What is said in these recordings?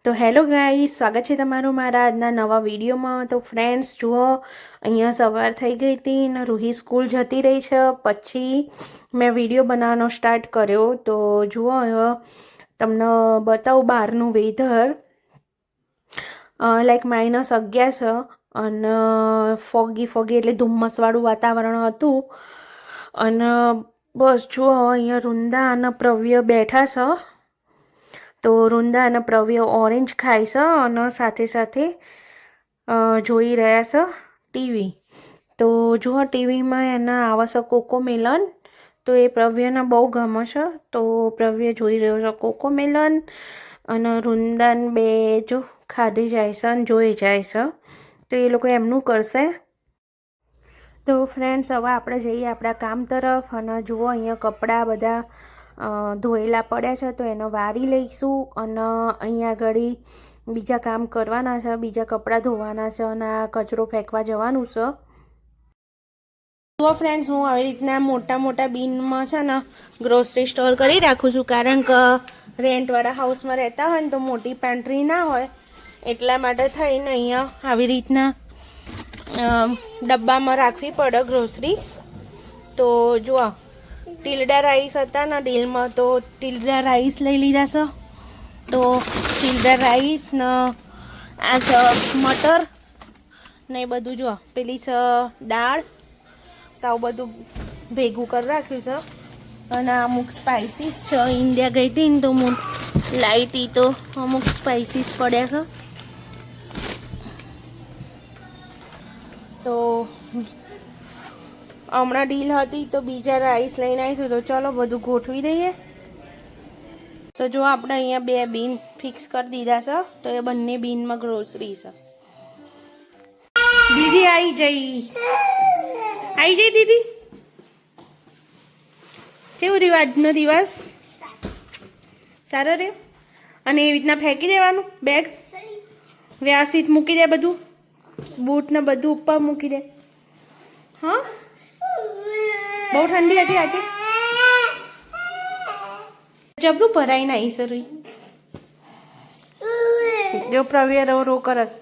તો હેલો ગાઈ સ્વાગત છે તમારું મારા આજના નવા વિડીયોમાં. તો ફ્રેન્ડ્સ, જુઓ, અહીંયા સવાર થઈ ગઈ હતી અને રૂહી સ્કૂલ જતી રહી છે. પછી મેં વીડિયો બનાવવાનો સ્ટાર્ટ કર્યો. તો જુઓ તમને બતાવું બહારનું વેધર. લાઈક માઇનસ અગિયાર છે અને ફોગી ફોગી એટલે ધુમ્મસવાળું વાતાવરણ હતું. અને બસ જુઓ, અહીંયા રૂંદા અને પ્રવ્ય બેઠા છે. તો રૂંદા અને પ્રવ્ય ઓરેન્જ ખાય છે અને સાથે સાથે જોઈ રહ્યા છે ટીવી. તો જુઓ ટીવીમાં એના આવે છે કોકોમેલન તો એ પ્રવ્યને બહુ ગમે છે તો પ્રવ્ય જોઈ રહ્યો છે કોકોમેલન અને રૂંદન બે જો ખાધી જાય છે અને જોઈ જાય છે તો એ લોકો એમનું કરશે. તો ફ્રેન્ડ્સ હવે આપણે જઈએ આપણા કામ તરફ અને જુઓ અહીંયા કપડાં બધા ધોયેલા પડ્યા છે તો એનો વારી લઈશું અને અહીંયા આગળ બીજા કામ કરવાના છે, બીજા કપડાં ધોવાના છે અને આ કચરો ફેંકવા જવાનું છે. જુઓ ફ્રેન્ડ્સ હું આવી રીતના મોટા મોટા બિનમાં છે ને ગ્રોસરી સ્ટોર કરી રાખું છું, કારણ કે રેન્ટવાળા હાઉસમાં રહેતા હોય ને તો મોટી પેન્ટ્રી ના હોય, એટલા માટે થઈને અહીંયા આવી રીતના ડબ્બામાં રાખવી પડે ગ્રોસરી તો જુઓ ટીલડા રાઈસ હતા ને ડીલમાં તો ટીલડા રાઈસ લઈ લીધા છે. તો ટીલડા રાઈસ ને આ છે મટર ને એ બધું જો, પેલી છે દાળ, તો આવું બધું ભેગું કરી રાખ્યું છે. અને અમુક સ્પાઇસીસ છે ઇન્ડિયા ગઈ હતી ને તો હું હતી તો અમુક સ્પાઇસીસ પડ્યા છે. તો હમણાં ડીલ હતી તો બીજા રાઈસ લઈને આવીશું. તો ચલો બધું ગોઠવી દઈએ. તો જો આપણે અહીંયા બે બીન ફિક્સ કરી દીધા છે, તો એ બંને બીનમાં ગ્રોસરી છે. દીદી આવી જઈ. આવી જઈ દીદી. કેવું રહ્યું આજનો દિવસ? સારો રહ્યો? અને એવી રીતના ફેંકી દેવાનું બેગ વ્યવસ્થિત મૂકી દે બધું? બૂટ ને બધું ઉપર મૂકી દે. હા? બહુ ઠંડી હતી આજે? જબરું ભરાઈને આવી સરુઈ જો પ્રવ્ય રો રો કરસ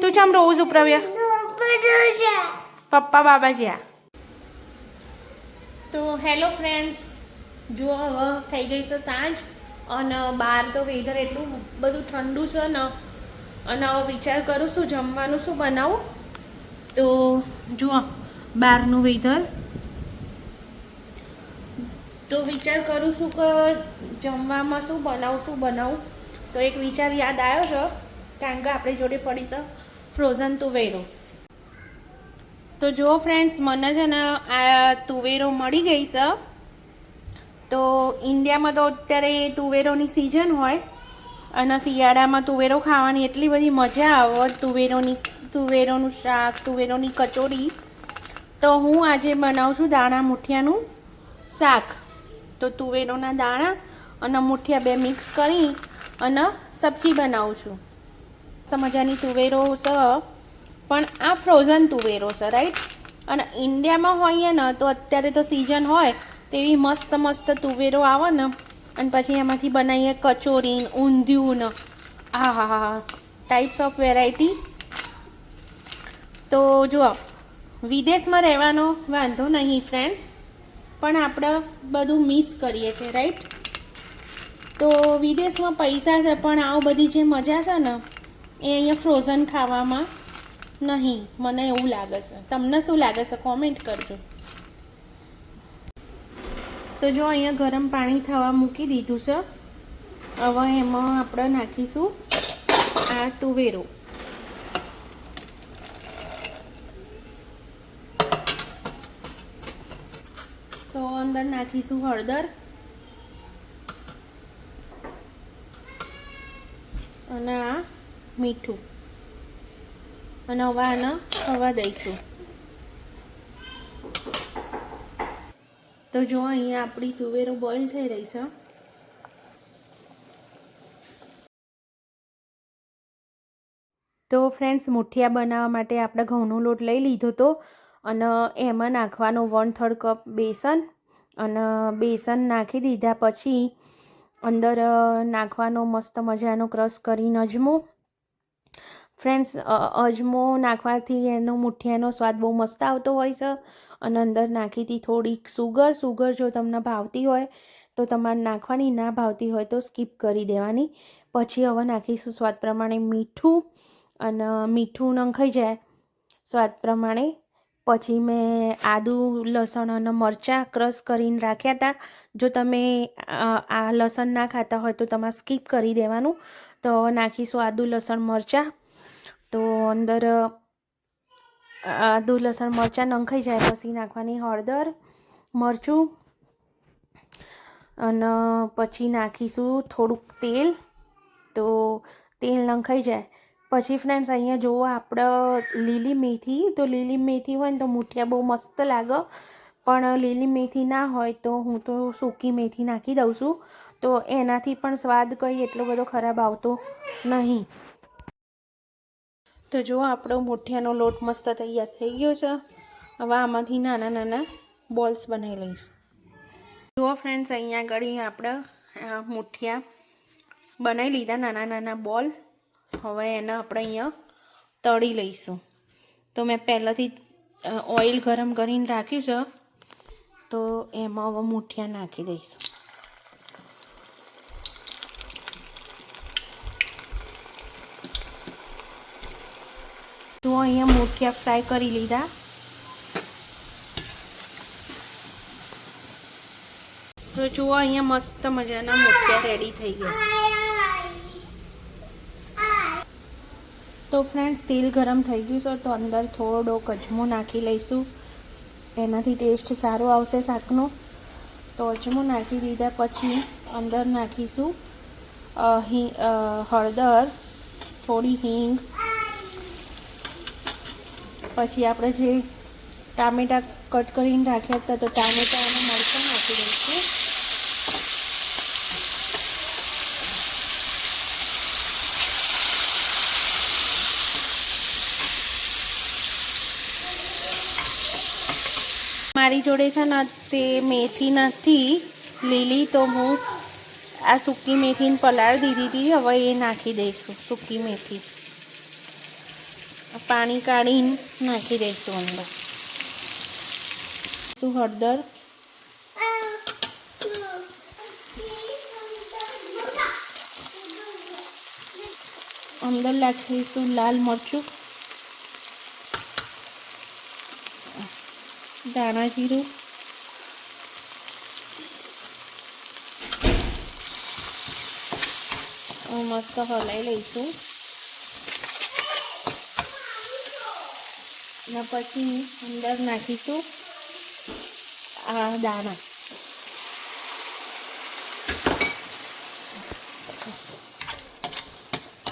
તું ચમ રોવું છું પ્રવ્યા. પપ્પા બાબા જ્યાં. તો હેલો ફ્રેન્ડ્સ, જુઓ હવે થઈ ગઈ છે સાંજ અને બહાર તો વેધર એટલું બધું ઠંડુ છે ને, અને હવે વિચાર કરું છું જમવાનું શું બનાવું. તો જુઓ, બહારનું વેધર તો વિચાર કરું છું કે જમવામાં શું બનાવું શું બનાવું? તો એક વિચાર યાદ આવ્યો છે, કારણ કે આપણી જોડે પડી છે ફ્રોઝન તુવેરો. તો જો ફ્રેન્ડ્સ મને છે ને આ તુવેરો મળી ગઈ છે. તો ઇન્ડિયામાં તો અત્યારે તુવેરોની સિઝન હોય, અને શિયાળામાં તુવેરો ખાવાની એટલી બધી મજા આવે, તુવેરોની, તુવેરોનું શાક, તુવેરોની કચોરી. તો હું આજે બનાવું છું દાણા મુઠિયાનું શાક. તો તુવેરોના દાણા અને મુઠિયા બે મિક્સ કરી અને સબ્જી બનાવું છું. મજાની તુવેરો છે. પણ આ ફ્રોઝન તુવેરો છે રાઈટ અને ઇન્ડિયામાં હોઈએ ને તો અત્યારે તો સિઝન હોય તેવી મસ્ત મસ્ત તુવેરો આવે ને, અને પછી એમાંથી બનાવીએ કચોરી ઊંધિયું ને હા હા હા ટાઈપ્સ ઓફ વેરાયટી તો જુઓ, વિદેશમાં રહેવાનો વાંધો નહીં ફ્રેન્ડ્સ પણ આપણે બધું મિસ કરીએ છીએ રાઈટ તો વિદેશમાં પૈસા છે, પણ આવું બધી જે મજા છે ને, એ અહીંયા ફ્રોઝન ખાવામાં નહીં. મને એવું લાગે છે. તમને શું લાગે છે? કોમેન્ટ કરજો. તો જો અહીંયા ગરમ પાણી થવા મૂકી દીધું છે. હવે એમાં આપણે નાખીશું આ તુવેરો તો અંદર નાખીશું હળદર. અને આ મીઠું. અને હવા આને હવા દઈશું. તો જો અહીંયા આપણી તુવેરો બોઇલ થઈ રહી છે. તો ફ્રેન્ડ્સ મુઠિયા બનાવવા માટે આપણે ઘઉંનો લોટ લઈ લીધો હતો અને એમાં નાખવાનો વન થર્ડ કપ બેસન અને બેસન નાખી દીધા પછી અંદર નાખવાનો મસ્ત મજાનો ક્રશ કરીને અજમો. ફ્રેન્ડ્સ અજમો નાખવાથી એનો મુઠિયાનો સ્વાદ બહુ મસ્ત આવતો હોય છે. અને અંદર નાખીતી થોડીક સુગર સુગર જો તમને ભાવતી હોય, તો તમારે નાખવાની, ના ભાવતી હોય તો સ્કીપ કરી દેવાની. પછી હવે નાખીશું સ્વાદ પ્રમાણે મીઠું. અને મીઠું નંખાઈ જાય, સ્વાદ પ્રમાણે પછી મેં આદુ, લસણ અને મરચાં ક્રશ કરીને રાખ્યા હતા જો તમે આ લસણ ના ખાતા હોય તો તમારે સ્કીપ કરી દેવાનું. તો નાખીશું આદુ, લસણ, મરચાં. તો અંદર આદું, લસણ, મરચાં નંખાઈ જાય પછી નાખવાની હળદર, મરચું. અને પછી નાખીશું થોડુંક તેલ. તો તેલ નંખાઈ જાય. પછી ફ્રેન્ડ્સ અહીંયા જુઓ આપણે લીલી મેથી, તો લીલી મેથી હોય ને તો મૂઠિયા બહુ મસ્ત લાગે. પણ લીલી મેથી ના હોય તો હું તો સૂકી મેથી નાખી દઉં છું. તો એનાથી પણ સ્વાદ કંઈ એટલો બધો ખરાબ આવતો નહીં. તો જુઓ આપણો મૂઠિયાનો લોટ મસ્ત તૈયાર થઈ ગયો છે. હવે આમાંથી નાના નાના બોલ્સ બનાવી લઈશું. જુઓ ફ્રેન્ડ્સ અહીંયા આગળ આપણે મૂઠિયા બનાવી લીધા નાના નાના બોલ. હવે એને આપણે અહીંયા તળી લઈશું. તો મેં પહેલાંથી ઓઇલ ગરમ કરીને રાખ્યું છે. તો એમાં હવે મૂઠિયા નાખી દઈશું. તો અહીંયા મૂઠિયા ફ્રાય કરી લીધા. તો જુઓ, અહીંયા મસ્ત મજાના મૂઠિયા રેડી થઈ ગયા. તો ફ્રેન્ડ્સ તેલ ગરમ થઈ ગયું છે, તો અંદર થોડો અજમો નાખી લઈશું. એનાથી ટેસ્ટ સારો આવશે શાકનો. તો અજમો નાખી દીધા પછી અંદર નાખીશું હળદર, થોડી હિંગ. પછી આપણે જે ટામેટાં કટ કરીને રાખ્યા હતા, તો ટામેટા અને મરચાં નાખી દઈશું મારી જોડે છે ને, તે મેથી નથી. લીલી તો હું આ સૂકી મેથીને પલાળી દીધી હતી, હવે એ નાખી દઈશું, સૂકી મેથી. પાણી કાઢીને નાખી દઈશું અંદર. શું હળદર? અંદર નાખીશું લાલ મરચું. ધાણા જીરું મસ્ત હલાવી લઈશું ને પછી અંદર નાખીશું આ દાણા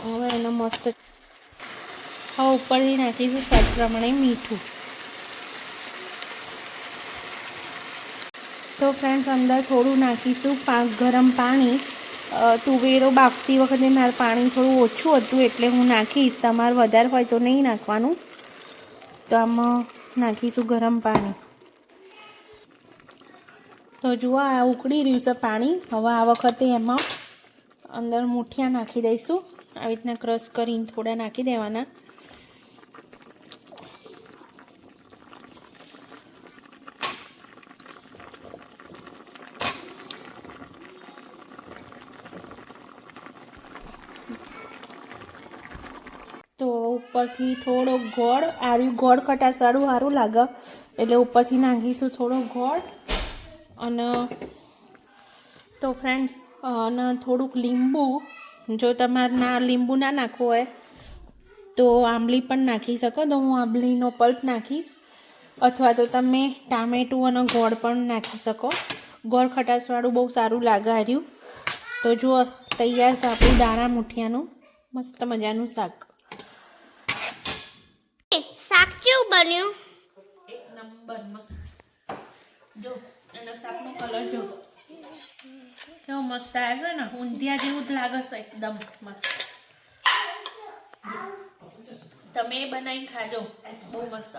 હવે એનો મસ્ત હવે ઉપરથી નાખીશું સ્વાદ પ્રમાણે મીઠું તો ફ્રેન્ડ્સ અંદર થોડું નાખીશું ગરમ પાણી. તુવેરો બાફતી વખતે મારે પાણી થોડું ઓછું હતું એટલે હું નાખીશ. તમારે વધારે હોય તો નહીં નાખવાનું. તો આમાં નાખીશું ગરમ પાણી. તો જુઓ, આ ઉકળી રહ્યું છે પાણી. હવે આ વખતે એમાં અંદર મૂઠિયા નાખી દઈશું. આવી રીતના ક્રશ કરીને થોડા નાખી દેવાના તો ઉપરથી થોડો ગોળ, આર્યું ગોળ ખટાશ સારું સારું લાગે. એટલે ઉપરથી નાખીશું થોડો ગોળ. અને તો ફ્રેન્ડ્સ અને થોડુંક લીંબુ. જો તમારે ના લીંબુ ના નાખવું હોય, તો આંબલી પણ નાખી શકો. તો હું આંબલીનો પલ્પ નાખીશ. અથવા તો તમે ટામેટું અને ગોળ પણ નાખી શકો. ગોળ ખટાશવાળું બહુ સારું લાગે હાર્યું તો જુઓ, તૈયાર છે દાણા મુઠિયાનું. મસ્ત મજાનું શાક કેવું બન્યું એક નંબર મસ્ત જો, એનો શાકનો કલર જો. કેવો મસ્ત આવ્યો ને, ઊંધિયા જેવું જ લાગે છે એકદમ મસ્ત. તમે બનાવી ખાજો. બહુ મસ્ત.